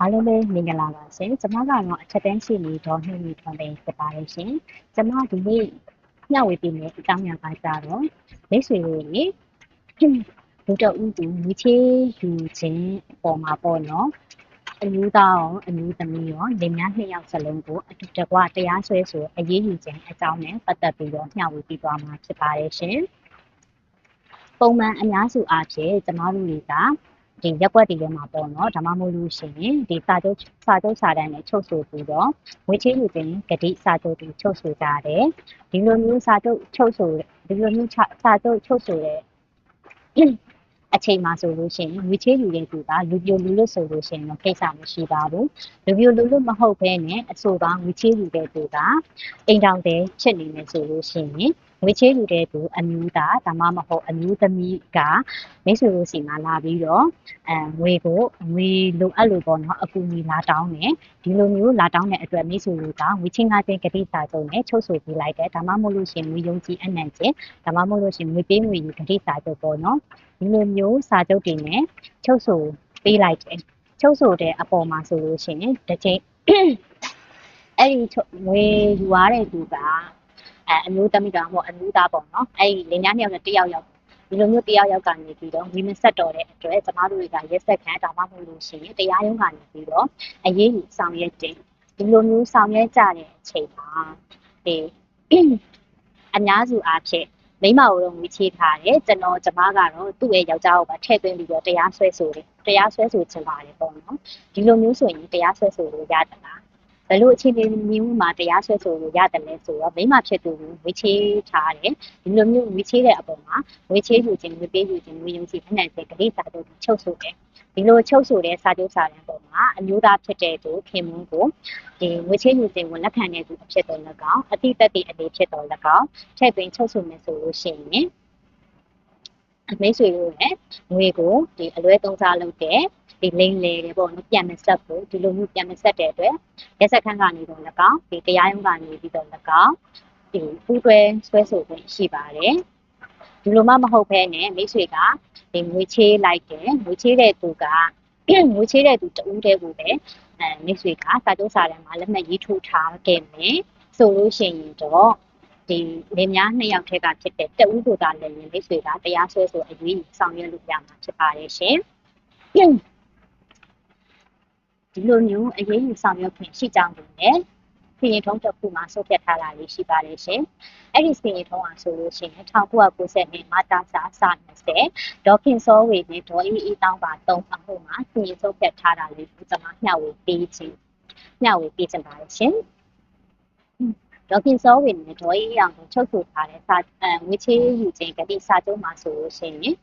အားလုံးပဲမင်္ဂလာပါရှင်။ကျွန်မကတော့အချက်တန်းရှိနေဒေါ်နှင်းမီထွန်းပင်ဖြစ်ပါတယ်ရှင်။ကျွန်မဒီနေ့ညဝေပေးမယ့်အကြောင်းအရာကကြတော့မိတ်ဆွေတွေလေလူတအူးသူမူချေယူခြင်းအပေါ်မှာပေါ့နော်။အမျိုးသားရောအမျိုးသမီးရောလင်မယားနှစ်ယောက်စလုံးကိုအတူတကွတရားစွဲဆိုအရေးယူခြင်းအကြောင်းနဲ့ပတ်သက်ပြီးတော့ညဝေပေးသွားမှာဖြစ်ပါတယ်ရှင်။ပုံမှန်အများစုအားဖြင့်ကျမတို့တွေက ဒီရက်ွက်တွေထဲမှာပေါ့နော်ဒါမှမဟုတ်လို့ရှိရင်ဒီစာချုပ်စာချုပ်စာတမ်းနဲ့ချုပ်ဆိုပြီးတော့ဝေချေးယူခြင်းဂတိစာချုပ်တွေချုပ်ဆိုကြတယ်ဒီလိုမျိုးစာချုပ်ချုပ်ဆိုဒီလိုမျိုးစာချုပ်ချုပ်ဆိုတဲ့အချိန်မှာဆိုလို့ရှိရင်ဝေချေးယူတဲ့သူကလူပြိုလူလွတ်ဆိုလို့ရှိရင်တော့ကိစ္စမရှိပါဘူးလူပြိုလူလွတ်မဟုတ်ဘဲနဲ့အဆိုပါဝေချေးယူတဲ့သူကအိမ်တောင်တဲ့ဖြစ်နေမယ်ဆိုလို့ရှိရင် ငွေချေးယူတဲ့သူအမျိုးသားဒါမှမဟုတ်အမျိုးသမီးကမိတ်ဆွေတို့စီမှာလာပြီးတော့အဲငွေကိုငွေလိုအပ်လို့ပေါ့နော်အကူအညီလာတောင်းတယ်ဒီလိုမျိုးလာတောင်းတဲ့အတွက်မိတ်ဆွေတို့ကငွေချင်းကားတဲ့ကတိစာချုပ်နဲ့ချုပ်ဆိုပေးလိုက်တယ်ဒါမှမဟုတ်လို့ရှင်ငွေယုံကြည်အနံ့ကျဒါမှမဟုတ်လို့ရှင်ငွေပေးငွေယူကတိစာချုပ်ပေါ့နော်ဒီလိုမျိုးစာချုပ်တွေနဲ့ချုပ်ဆိုပေးလိုက်တယ်ချုပ်ဆိုတဲ့အပေါ်မှာဆိုလို့ရှင်တစ်ချိန်အဲ့ဒီငွေယူရတဲ့သူက အဲအမျိုးသမီးကောင်ပေါ့အမျိုးသားပေါ့နော်အဲ့ဒီလင်မယားနှစ်ယောက်နဲ့တယောက်ယောက်ဒီလိုမျိုးတရားရောက်ကနေပြီးတော့ဝီမဆက်တော်တဲ့အတွက်ကျမတို့တွေကရက်ဆက်ခံတာမှမဟုတ်လို့ရှိရင်တရားရုံးကနေပြီးတော့အရေးယူဆောင်ရွက်တယ်ဒီလိုမျိုးဆောင်ရွက်ကြတဲ့အချိန်မှာဒီအများစုအားဖြင့်မိမကိုတော့ငွေချေးထားတယ်ကျွန်တော်ကျမကတော့သူ့ရဲ့ယောက်ျားကိုပါထည့်သွင်းပြီးတော့တရားစွဲဆိုတယ်တရားစွဲဆိုချင်ပါတယ်ပေါ့နော်ဒီလိုမျိုးဆိုရင်တရားစွဲဆိုလို့ရတယ်လားဘ ယ်လိုအခြေအနေမျိုးမှာတရားစွဲဆိုလို့ရတယ်လဲဆိုတော့မိမဖြစ်သူကိုဝေချေးထားတယ်ဒီလိုမျိုးဝေချေးတဲ့အပေါ်မှာဝေချေးယူခြင်းဝေပေးယူခြင်းဝေယုံကြည်အနှံ့တဲ့ဂရိစာတို့ချုပ်ဆိုတယ်ဒီလိုချုပ်ဆိုတဲ့စာချုပ်စာတမ်းပေါ်မှာအမျိုးသားဖြစ်တဲ့သူခင်မွန်းကိုဒီငွေချေးယူခြင်းကိုလက်ခံတဲ့သူအဖြစ်တော်၎င်းအတိတ်တည်းအနေဖြစ်တော်၎င်းထည့်သွင်းချုပ်ဆိုမယ်ဆိုလို့ရှိရင်အ မိတ်ဆွေတို့လည်းငွေကိုဒီအလွဲသုံးစားလုပ်တဲ့ဒီလိန်လေတယ်ပေါ့နော်ပြန်မဆက်ဖို့ဒီလိုမျိုးပြန်မဆက်တဲ့အတွက်ရက်စက်ခန်းကနေတော့၎င်းဒီတရားရုံးကနေပြီးတော့၎င်းဒီပူးတွဲဆွဲဆိုခွင့်ရှိပါတယ်ဒီလိုမှမဟုတ်ဘဲနဲ့မိတ်ဆွေကဒီငွေချေးလိုက်တယ်ငွေချေးတဲ့သူကငွေချေးတဲ့သူတဦးတည်းကိုပဲအဲမိတ်ဆွေကစာချုပ်စာတမ်းမှာလက်မှတ်ရေးထိုးထားခဲ့မယ်ဆိုလို့ရှိရင်တော့ ဒီလင်များနှစ်ယောက်ထက်ကဖြစ်တဲ့တဦးကိုသာလည်းမိတ်ဆွေကတရားစွဲဆိုအရေးဆောင်ရွက်လို့ရမှာဖြစ်ပါတယ်ရှင်ဒီလိုမျိုးအရေးယူဆောင်ရွက်ခွင့်ရှိကြောင်းကိုလည်းစီရင်ထုံးတစ်ခုမှာဆုတ်ပြထားတာလေးရှိပါတယ်ရှင်။အဲ့ဒီစီရင်ထုံးဟာဆိုလို့ရှိရင်1990နှစ်မှာတာစာစ20ဒေါခင်စောဝေနဲ့ဒေါ်အေးအေးတောင်းပါ3အမှုမှာစီရင်ဆုတ်ပြထားတာလေးကိုကျွန်မမျှဝေပေးခြင်းမျှဝေပေးခြင်းပါတယ်ရှင်။ ဒေါခင်စောဝေနဲ့ဒေါ်အေးအောင်ကိုချုပ်ဆိုထားတဲ့စာအဲငွေချေးယူခြင်းကတိစာချုပ်မှာဆိုလို့ရှိရင်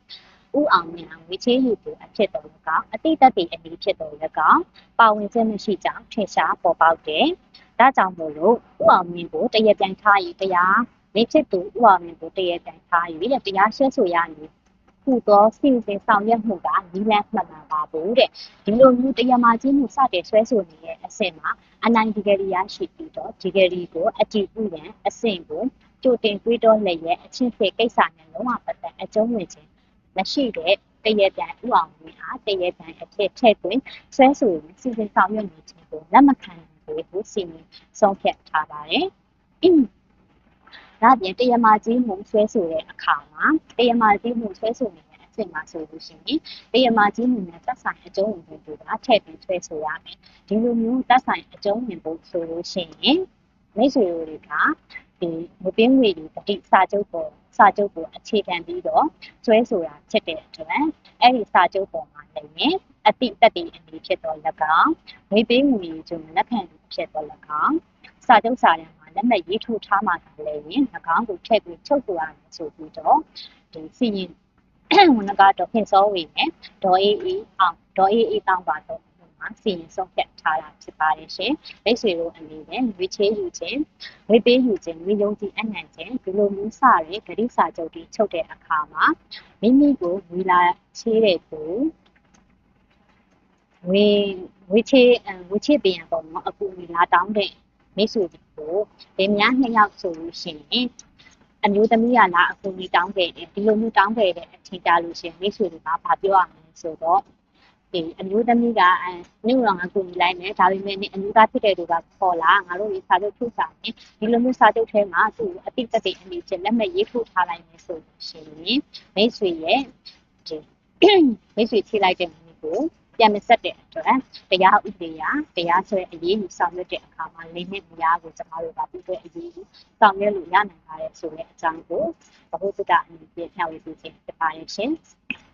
ဥအောင်မြင်အောင်ဝေချေးယူသူအဖြစ်တော်၎င်းအတိတ်တည်းအနည်းဖြစ်တော်၎င်းပါဝင်ခြင်းမရှိကြောင်းထင်ရှားပေါ်ပေါက်တယ်။ဒါကြောင့်မို့လို့ဥအောင်မြင်ကိုတရပြန်ထားရတရားမိဖြစ်သူဥအောင်မြင်ကိုတရပြန်ထားရတဲ့တရားရှင်းဆိုရမည် ခုသောစီစဉ်ဆောင်ရွက်မှုကနီးလန်းမှန်မှာပါဘူးတဲ့ဒီလိုမျိုးတရားမာကြီးမှုစတဲ့ဆွဲဆိုနေတဲ့အဆင့်မှာအနိုင်ဒီဂရီရရှိပြီးတော့ဒီဂရီကိုအတည်ပြုရန်အဆင့်ကိုကြိုတင်တွေးတောလျက်အချင်းဖြစ်ကိစ္စနဲ့လုံးဝပတ်သက်အကျုံးဝင်ခြင်းမရှိတဲ့တရပြန်ဥအောင်ဝင်အားတရပြန်အဖြစ်ထည့်သွင်းဆွဲဆိုရင်စီစဉ်ဆောင်ရွက်နေခြင်းကိုလက်မခံဘူးကိုစီမံဆုံးဖြတ်ထားပါတယ်။ ဒါပြင်တရားမာကြီးမှုဆွဲဆိုတဲ့အခါမှာတရားမာကြီးမှုဆွဲဆိုနေတဲ့အချိန်မှာဆိုလို့ရှိရင်တရားမာကြီးမှုနဲ့သက်ဆိုင်အကျုံးဝင်တွေကထည့်ပြီးဆွဲဆိုရမယ်။ဒီလိုမျိုးသက်ဆိုင်အကျုံးဝင်ဖို့ဆိုလို့ရှိရင်မိတ်ဆွေတို့တွေကဒီမပင်းငွေတွေတတိစာချုပ်ပေါ်စာချုပ်ကိုအခြေခံပြီးတော့ကျွဲဆိုတာဖြစ်တဲ့အတွက်အဲ့ဒီစာချုပ်ပေါ်မှာလည်းအတိတက်တီအနေဖြစ်တော့၎င်းငွေပေးငွေကျုံလက်ခံဖြစ်တော့၎င်းစာချုပ်စာတမ်းမှာ လက်မှတ်ရေးထိုးထားမှသာလည်းရင်၎င်းကိုထည့်ပြီးချုပ်ဆိုရမယ်ဆိုပြီးတော့ဒီစီရင်ဝန်ကတော့ခင်စောဝေနဲ့ဒေါ်အေးအေးအောင်ဒေါ်အေးအေးတောင်းပါတော့မှာစီရင်ဆုံးဖြတ်ထားတာဖြစ်ပါတယ်ရှင်။မိတ်ဆွေတို့အနေနဲ့ငွေချေးယူခြင်းငွေပေးယူခြင်းငွေယုံကြည်အနှံ့ခြင်းဒီလိုမျိုးစတဲ့ဂရိစာချုပ်တွေချုပ်တဲ့အခါမှာမိမိကိုငွေလာချေးတဲ့သူငွေငွေချေးငွေချေးပေးရပေါ့နော်အခုငွေလာတောင်းတဲ့မိတ်ဆွေ တွေကိုဒီများနှစ်ယောက်ဆိုလို့ရှိရင်အမျိုးသမီးကလာအကူကြီးတောင်းခဲ့တယ်ဒီလိုမျိုးတောင်းခဲ့တဲ့အချိန်ကြလို့ရှိရင်မိတ်ဆွေတွေကဘာပြောရမလဲဆိုတော့ဒီအမျိုးသမီးကအဲနင့်တော့ငါကူညီလိုက်မယ်ဒါပေမဲ့နင်အမျိုးသားဖြစ်တဲ့သူကခေါ်လာငါတို့ဒီစာချုပ်ထုတ်စာမယ်ဒီလိုမျိုးစာချုပ်ထဲမှာသူ့အတိတ်တည်းအနေချင်းလက်မှတ်ရေးထိုးထားလိုက်မယ်ဆိုလို့ရှိရင်မိတ်ဆွေရဲ့ဒီမိတ်ဆွေထိလိုက်တဲ့မိကို ပြန်မဆက်တဲ့အတွက်တရားဥပဒေအရတရားစွဲအရေးယူဆောင်ရွက်တဲ့အခါမှာလေးနှစ်များကိုကျမတို့ကပြီးတဲ့အရေးယူဆောင်ရွက်လို့ရနိုင်ပါတယ်ဆိုတဲ့အကြောင်းကိုဘဟုတုတအနေဖြင့်ဖြောင့်ဝေပေးခြင်းဖြစ်ပါရဲ့ရှင်။